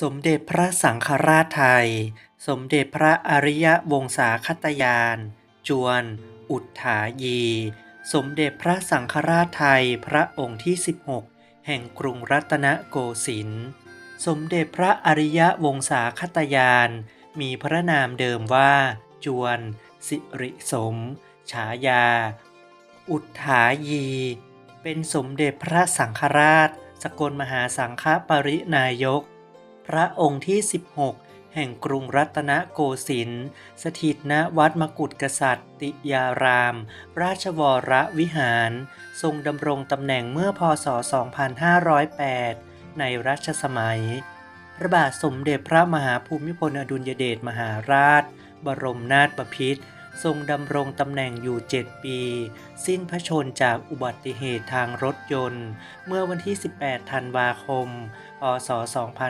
สมเด็จพระสังฆราชไทย สมเด็จพระอริยวงศาคตยาน จวน อุทธายี สมเด็จพระสังฆราชไทยพระองค์ที่ 16 แห่งกรุงรัตนโกสินทร์ สมเด็จพระอริยวงศาคตยาน มีพระนามเดิมว่า จวน สิริสม ฉายา อุทธายี เป็นสมเด็จพระสังฆราช สกลมหาสังฆปรินายก พระองค์ที่ 16 แห่งกรุงรัตนโกสินทร์สถิตณวัดมกุฎกษัตริย์ติยาราม ราชวรวิหาร ทรงดำรงตำแหน่งเมื่อพศ 2508 ในรัชสมัย พระบาทสมเด็จพระมหาภูมิพลอดุลยเดชมหาราช บรมนาถบพิตรทรงดำรงตำแหน่งอยู่ 7 ปี สิ้นพระชนจากอุบัติเหตุทางรถยนต์ เมื่อวันที่ 18 ธันวาคม พศ 2